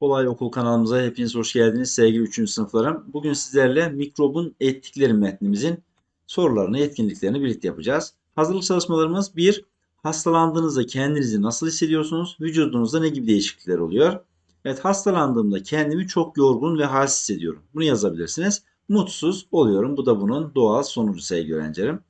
Kolay Okul kanalımıza hepiniz hoş geldiniz sevgili 3. sınıflarım. Bugün sizlerle mikrobun ettikleri metnimizin sorularını, etkinliklerini birlikte yapacağız. Hazırlık çalışmalarımız 1. Hastalandığınızda kendinizi nasıl hissediyorsunuz? Vücudunuzda ne gibi değişiklikler oluyor? Evet hastalandığımda kendimi çok yorgun ve halsiz hissediyorum. Bunu yazabilirsiniz. Mutsuz oluyorum. Bu da bunun doğal sonucu sevgili öğrencilerim.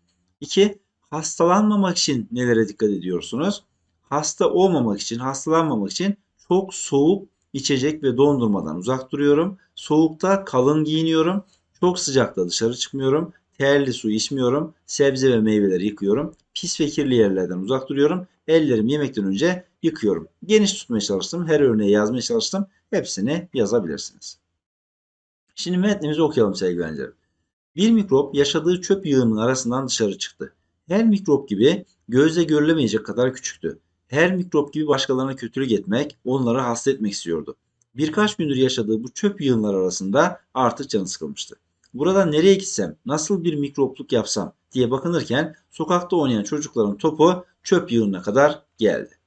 2. Hastalanmamak için nelere dikkat ediyorsunuz? Hasta olmamak için, hastalanmamak için çok soğuk içecek ve dondurmadan uzak duruyorum. Soğukta kalın giyiniyorum. Çok sıcakta dışarı çıkmıyorum. Terli su içmiyorum. Sebze ve meyveleri yıkıyorum. Pis ve kirli yerlerden uzak duruyorum. Ellerimi yemekten önce yıkıyorum. Geniş tutmaya çalıştım. Her örneği yazmaya çalıştım. Hepsini yazabilirsiniz. Şimdi metnimizi okuyalım sevgili öğrencilerim. Bir mikrop yaşadığı çöp yığınının arasından dışarı çıktı. Her mikrop gibi gözle görülemeyecek kadar küçüktü. Her mikrop gibi başkalarına kötülük etmek, onları hasta etmek istiyordu. Birkaç gündür yaşadığı bu çöp yığınları arasında artık canı sıkılmıştı. Buradan nereye gitsem, nasıl bir mikropluk yapsam diye bakınırken sokakta oynayan çocukların topu çöp yığınına kadar geldi.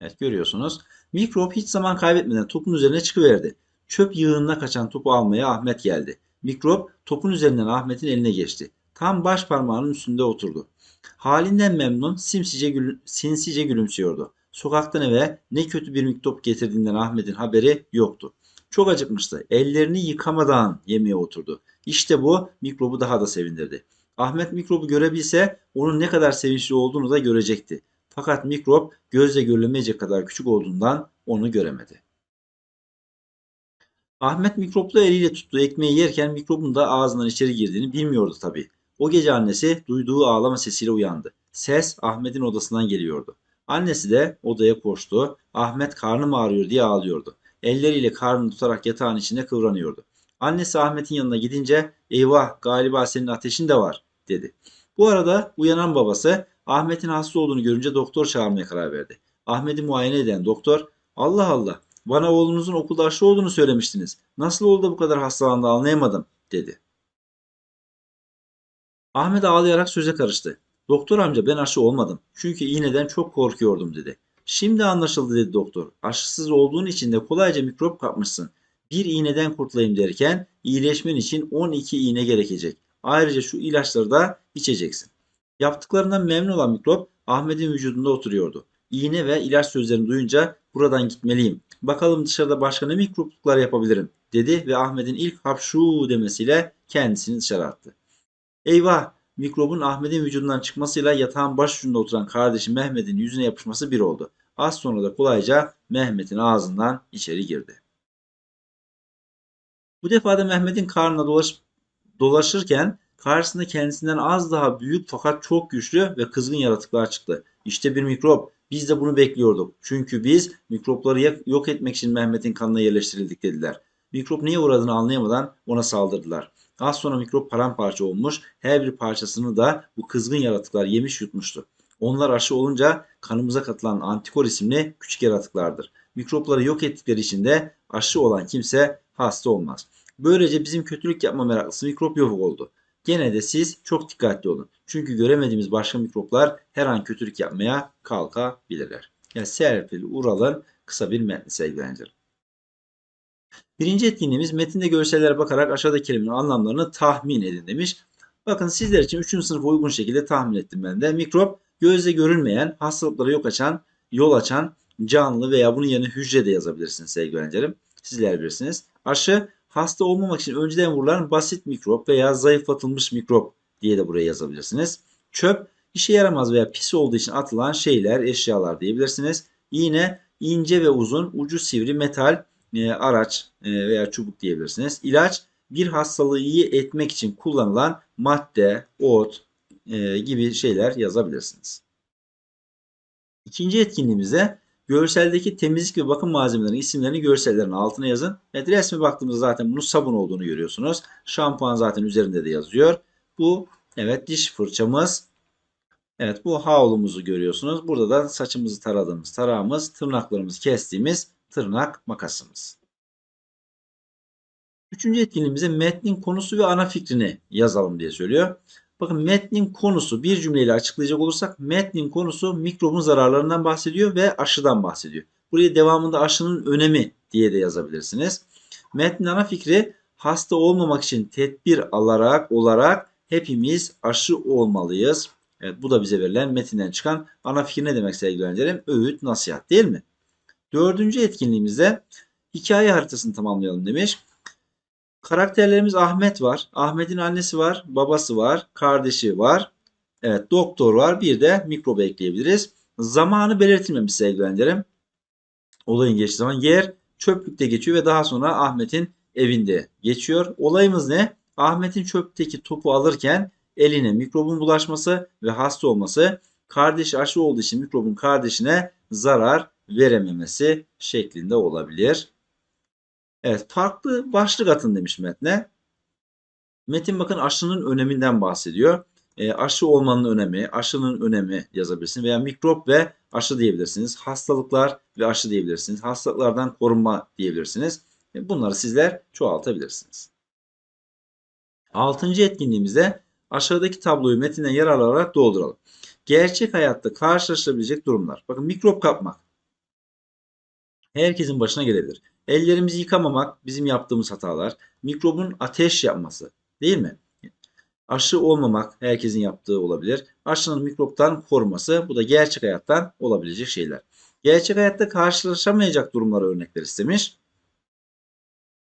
Evet görüyorsunuz. Mikrop hiç zaman kaybetmeden topun üzerine çıkıverdi. Çöp yığınına kaçan topu almaya Ahmet geldi. Mikrop topun üzerinden Ahmet'in eline geçti. Tam baş parmağının üstünde oturdu. Halinden memnun, simsice gülü- sinsice gülümsüyordu. Sokaktan eve ne kötü bir mikrop getirdiğinden Ahmet'in haberi yoktu. Çok acıkmıştı. Ellerini yıkamadan yemeğe oturdu. İşte bu mikrobu daha da sevindirdi. Ahmet mikrobu görebilse onun ne kadar sevinçli olduğunu da görecekti. Fakat mikrop gözle görülemeyecek kadar küçük olduğundan onu göremedi. Ahmet mikroplu eliyle tuttuğu ekmeği yerken mikrobun da ağzından içeri girdiğini bilmiyordu tabii. O gece annesi duyduğu ağlama sesiyle uyandı. Ses Ahmet'in odasından geliyordu. Annesi de odaya koştu. Ahmet karnım ağrıyor diye ağlıyordu. Elleriyle karnını tutarak yatağın içinde kıvranıyordu. Annesi Ahmet'in yanına gidince eyvah galiba senin ateşin de var dedi. Bu arada uyanan babası Ahmet'in hasta olduğunu görünce doktor çağırmaya karar verdi. Ahmet'i muayene eden doktor Allah Allah bana oğlunuzun okulda aşı olduğunu söylemiştiniz. Nasıl oldu bu kadar hastalandı anlayamadım dedi. Ahmet ağlayarak söze karıştı. Doktor amca ben aşı olmadım. Çünkü iğneden çok korkuyordum dedi. Şimdi anlaşıldı dedi doktor. Aşısız olduğun için de kolayca mikrop kapmışsın. Bir iğneden kurtulayım derken iyileşmen için 12 iğne gerekecek. Ayrıca şu ilaçları da içeceksin. Yaptıklarından memnun olan mikrop Ahmet'in vücudunda oturuyordu. İğne ve ilaç sözlerini duyunca buradan gitmeliyim. Bakalım dışarıda başka ne mikropluklar yapabilirim dedi ve Ahmet'in ilk hapşu demesiyle kendisini dışarı attı. Eyvah! Mikrobun Ahmet'in vücudundan çıkmasıyla yatağın başucunda oturan kardeşi Mehmet'in yüzüne yapışması bir oldu. Az sonra da kolayca Mehmet'in ağzından içeri girdi. Bu defa da Mehmet'in karnına dolaş, dolaşırken karşısında kendisinden az daha büyük fakat çok güçlü ve kızgın yaratıklar çıktı. İşte bir mikrop. Biz de bunu bekliyorduk. Çünkü biz mikropları yok etmek için Mehmet'in kanına yerleştirildik dediler. Mikrop neye uğradığını anlayamadan ona saldırdılar. Az sonra mikrop paramparça olmuş, her bir parçasını da bu kızgın yaratıklar yemiş yutmuştu. Onlar aşı olunca kanımıza katılan antikor isimli küçük yaratıklardır. Mikropları yok ettikleri için de aşı olan kimse hasta olmaz. Böylece bizim kötülük yapma meraklısı mikrop yok oldu. Gene de siz çok dikkatli olun. Çünkü göremediğimiz başka mikroplar her an kötülük yapmaya kalkabilirler. Yani Serpil Ural'ın kısa bir metni sevgili. Birinci etkinliğimiz metinde görsellere bakarak aşağıdaki kelimenin anlamlarını tahmin edin demiş. Bakın sizler için 3. sınıfa uygun şekilde tahmin ettim ben de. Mikrop gözle görünmeyen, hastalıkları yok açan, yol açan canlı veya bunun yerine hücre de yazabilirsiniz sevgili öğrencilerim. Sizler bilirsiniz. Aşı hasta olmamak için önceden vurulan basit mikrop veya zayıflatılmış mikrop diye de buraya yazabilirsiniz. Çöp işe yaramaz veya pis olduğu için atılan şeyler, eşyalar diyebilirsiniz. İğne ince ve uzun, ucu sivri metal e, araç e, veya çubuk diyebilirsiniz. İlaç bir hastalığı iyi etmek için kullanılan madde, ot e, gibi şeyler yazabilirsiniz. İkinci etkinliğimizde görseldeki temizlik ve bakım malzemelerinin isimlerini görsellerin altına yazın. Evet resme baktığımızda zaten bunun sabun olduğunu görüyorsunuz. Şampuan zaten üzerinde de yazıyor. Bu evet diş fırçamız. Evet bu havlumuzu görüyorsunuz. Burada da saçımızı taradığımız tarağımız, tırnaklarımızı kestiğimiz tırnak makasımız. Üçüncü etkinliğimize metnin konusu ve ana fikrini yazalım diye söylüyor. Bakın metnin konusu bir cümleyle açıklayacak olursak metnin konusu mikrobun zararlarından bahsediyor ve aşıdan bahsediyor. Buraya devamında aşının önemi diye de yazabilirsiniz. Metnin ana fikri hasta olmamak için tedbir alarak olarak hepimiz aşı olmalıyız. Evet bu da bize verilen metinden çıkan ana fikir ne demek sevgili öğrencilerim? Öğüt, nasihat değil mi? Dördüncü etkinliğimizde hikaye haritasını tamamlayalım demiş. Karakterlerimiz Ahmet var. Ahmet'in annesi var, babası var, kardeşi var. Evet doktor var. Bir de mikrobu ekleyebiliriz. Zamanı belirtilmemiş sevgili öğrencilerim. Olayın geçtiği zaman yer çöplükte geçiyor ve daha sonra Ahmet'in evinde geçiyor. Olayımız ne? Ahmet'in çöpteki topu alırken eline mikrobun bulaşması ve hasta olması, kardeşi aşı olduğu için mikrobun kardeşine zarar verememesi şeklinde olabilir. Evet farklı başlık atın demiş metne. Metin bakın aşının öneminden bahsediyor. E, aşı olmanın önemi, aşının önemi yazabilirsiniz veya mikrop ve aşı diyebilirsiniz. Hastalıklar ve aşı diyebilirsiniz. Hastalıklardan korunma diyebilirsiniz. E, bunları sizler çoğaltabilirsiniz. Altıncı etkinliğimizde aşağıdaki tabloyu metinden yer alarak dolduralım. Gerçek hayatta karşılaşılabilecek durumlar. Bakın mikrop kapmak. Herkesin başına gelebilir. Ellerimizi yıkamamak bizim yaptığımız hatalar. Mikrobun ateş yapması değil mi? Aşı olmamak herkesin yaptığı olabilir. Aşının mikroptan koruması bu da gerçek hayattan olabilecek şeyler. Gerçek hayatta karşılaşamayacak durumlara örnekler istemiş.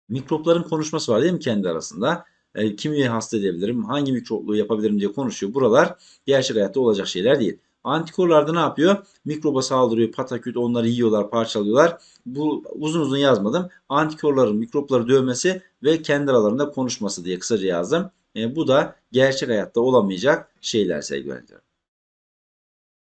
Mikropların konuşması var değil mi kendi arasında? E, kimi hasta edebilirim, hangi mikropluğu yapabilirim diye konuşuyor. Buralar gerçek hayatta olacak şeyler değil. Antikorlarda ne yapıyor? Mikroba saldırıyor, pataküt onları yiyorlar, parçalıyorlar. Bu uzun uzun yazmadım. Antikorların mikropları dövmesi ve kendi aralarında konuşması diye kısaca yazdım. E, bu da gerçek hayatta olamayacak şeyler sevgili öğrenciler.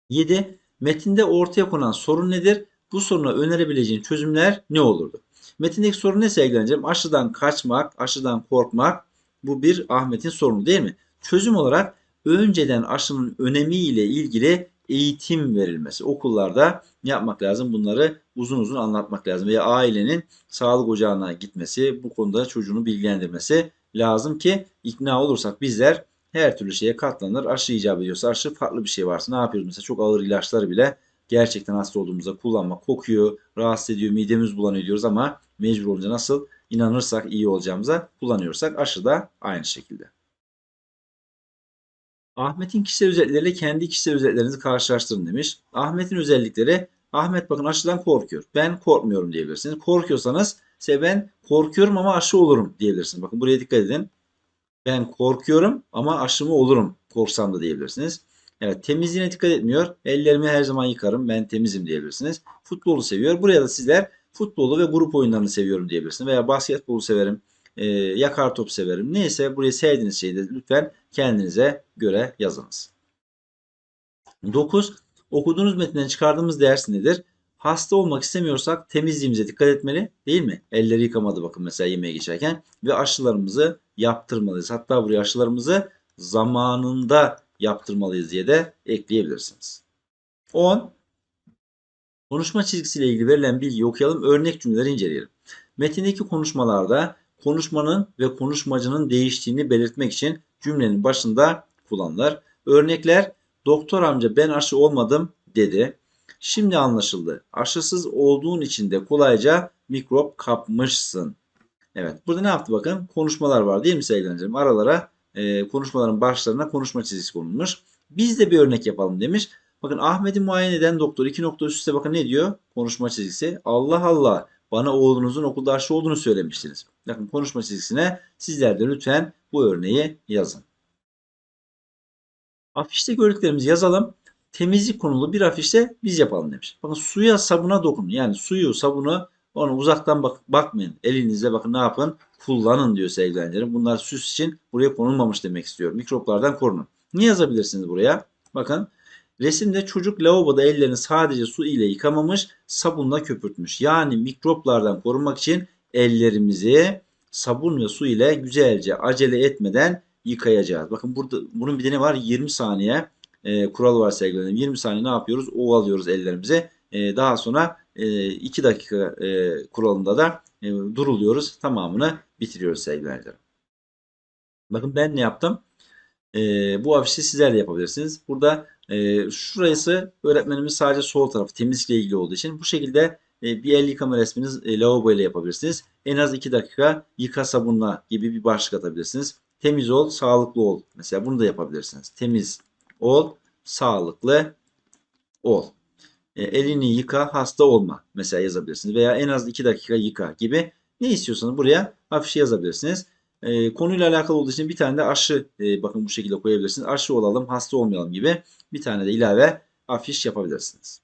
7. Metinde ortaya konan sorun nedir? Bu soruna önerebileceğin çözümler ne olurdu? Metindeki sorun ne sevgili öğrencilerim? Aşıdan kaçmak, aşıdan korkmak. Bu bir Ahmet'in sorunu değil mi? Çözüm olarak önceden aşının önemiyle ilgili eğitim verilmesi. Okullarda yapmak lazım. Bunları uzun uzun anlatmak lazım. Veya ailenin sağlık ocağına gitmesi, bu konuda çocuğunu bilgilendirmesi lazım ki ikna olursak bizler her türlü şeye katlanır. Aşı icap ediyorsa aşı farklı bir şey varsa ne yapıyoruz? Mesela çok ağır ilaçları bile gerçekten hasta olduğumuzda kullanmak kokuyor, rahatsız ediyor, midemiz bulanıyor diyoruz ama mecbur olunca nasıl inanırsak iyi olacağımıza kullanıyorsak aşı da aynı şekilde. Ahmet'in kişisel özellikleriyle kendi kişisel özelliklerinizi karşılaştırın demiş. Ahmet'in özellikleri Ahmet bakın aşıdan korkuyor. Ben korkmuyorum diyebilirsiniz. Korkuyorsanız ise ben korkuyorum ama aşı olurum diyebilirsiniz. Bakın buraya dikkat edin. Ben korkuyorum ama aşımı olurum korksam da diyebilirsiniz. Evet temizliğine dikkat etmiyor. Ellerimi her zaman yıkarım. Ben temizim diyebilirsiniz. Futbolu seviyor. Buraya da sizler futbolu ve grup oyunlarını seviyorum diyebilirsiniz. Veya basketbolu severim. E, yakar top severim. Neyse buraya sevdiğiniz şeyi de lütfen kendinize göre yazınız. 9. Okuduğunuz metinden çıkardığımız ders nedir? Hasta olmak istemiyorsak temizliğimize dikkat etmeli değil mi? Elleri yıkamadı bakın mesela yemeğe geçerken ve aşılarımızı yaptırmalıyız. Hatta buraya aşılarımızı zamanında yaptırmalıyız diye de ekleyebilirsiniz. 10. Konuşma çizgisiyle ilgili verilen bilgiyi okuyalım. Örnek cümleleri inceleyelim. Metindeki konuşmalarda konuşmanın ve konuşmacının değiştiğini belirtmek için cümlenin başında kullanılır. Örnekler doktor amca ben aşı olmadım dedi. Şimdi anlaşıldı. Aşısız olduğun için de kolayca mikrop kapmışsın. Evet burada ne yaptı bakın konuşmalar var değil mi sevgili? Aralara e, konuşmaların başlarına konuşma çizgisi konulmuş. Biz de bir örnek yapalım demiş. Bakın Ahmet'i muayene eden doktor iki nokta üst üste bakın ne diyor? Konuşma çizgisi. Allah Allah bana oğlunuzun okulda aşı olduğunu söylemiştiniz. Bakın konuşma çizgisine sizler de lütfen bu örneği yazın. Afişte gördüklerimizi yazalım. Temizlik konulu bir afişte biz yapalım demiş. Bakın suya sabuna dokunun. Yani suyu sabunu onu uzaktan bak bakmayın. Elinizle bakın ne yapın? Kullanın diyor sevgili öğrencilerim. Bunlar süs için buraya konulmamış demek istiyor. Mikroplardan korunun. Ne yazabilirsiniz buraya? Bakın resimde çocuk lavaboda ellerini sadece su ile yıkamamış sabunla köpürtmüş. Yani mikroplardan korunmak için ellerimizi sabun ve su ile güzelce acele etmeden yıkayacağız. Bakın burada bunun bir de ne var? 20 saniye e, kuralı var sevgili 20 saniye ne yapıyoruz? Ovalıyoruz ellerimize. E, daha sonra e, 2 dakika e, kuralında da e, duruluyoruz. Tamamını bitiriyoruz sevgili Bakın ben ne yaptım? e, bu afişi sizler de yapabilirsiniz. Burada e, şurası öğretmenimiz sadece sol tarafı temizlikle ilgili olduğu için bu şekilde e, bir el yıkama resminiz e, lavabo ile yapabilirsiniz. En az 2 dakika yıka sabunla gibi bir başlık atabilirsiniz. Temiz ol, sağlıklı ol. Mesela bunu da yapabilirsiniz. Temiz ol, sağlıklı ol. E, elini yıka, hasta olma. Mesela yazabilirsiniz. Veya en az 2 dakika yıka gibi ne istiyorsanız buraya afişi yazabilirsiniz. E, konuyla alakalı olduğu için bir tane de aşı e, bakın bu şekilde koyabilirsiniz. Aşı olalım, hasta olmayalım gibi bir tane de ilave afiş yapabilirsiniz.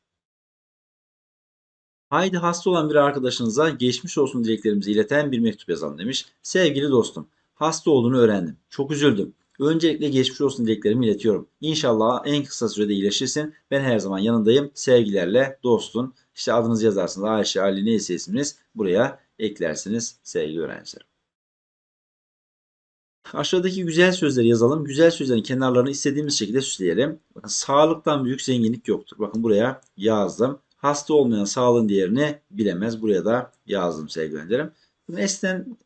Haydi hasta olan bir arkadaşınıza geçmiş olsun dileklerimizi ileten bir mektup yazalım demiş. Sevgili dostum, hasta olduğunu öğrendim. Çok üzüldüm. Öncelikle geçmiş olsun dileklerimi iletiyorum. İnşallah en kısa sürede iyileşirsin. Ben her zaman yanındayım. Sevgilerle dostun. İşte adınızı yazarsınız. Ayşe, Ali neyse isminiz buraya eklersiniz sevgili öğrenciler. Aşağıdaki güzel sözleri yazalım. Güzel sözlerin kenarlarını istediğimiz şekilde süsleyelim. Bakın sağlıktan büyük zenginlik yoktur. Bakın buraya yazdım. Hasta olmayan sağlığın değerini bilemez. Buraya da yazdım sevgili öğrencilerim. Eskiden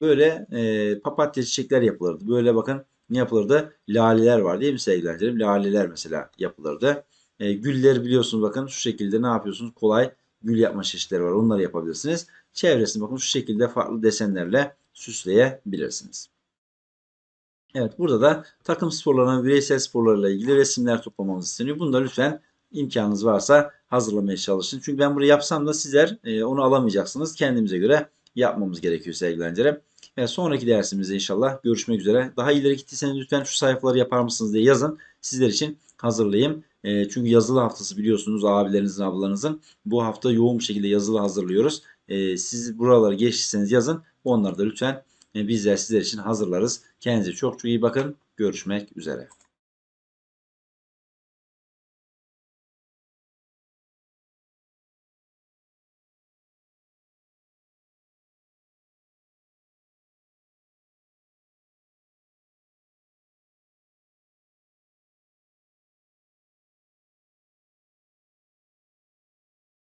böyle e, papatya çiçekler yapılırdı. Böyle bakın ne yapılırdı? Laleler var değil mi sevgili öğrencilerim? Laleler mesela yapılırdı. E, güller biliyorsunuz bakın şu şekilde ne yapıyorsunuz? Kolay gül yapma çeşitleri var. Onları yapabilirsiniz. Çevresini bakın şu şekilde farklı desenlerle süsleyebilirsiniz. Evet burada da takım sporlarına, bireysel sporlarla ilgili resimler toplamamız isteniyor. Bunu da lütfen imkanınız varsa hazırlamaya çalışın. Çünkü ben burayı yapsam da sizler e, onu alamayacaksınız. Kendimize göre yapmamız gerekiyor sevgili öğrencilerim. Sonraki dersimizde inşallah görüşmek üzere. Daha ileri gittiyseniz lütfen şu sayfaları yapar mısınız diye yazın. Sizler için hazırlayayım. E, çünkü yazılı haftası biliyorsunuz abilerinizin ablalarınızın. Bu hafta yoğun bir şekilde yazılı hazırlıyoruz. E, siz buraları geçtiyseniz yazın. Onları da lütfen bizler sizler için hazırlarız. Kendinize çok çok iyi bakın. Görüşmek üzere.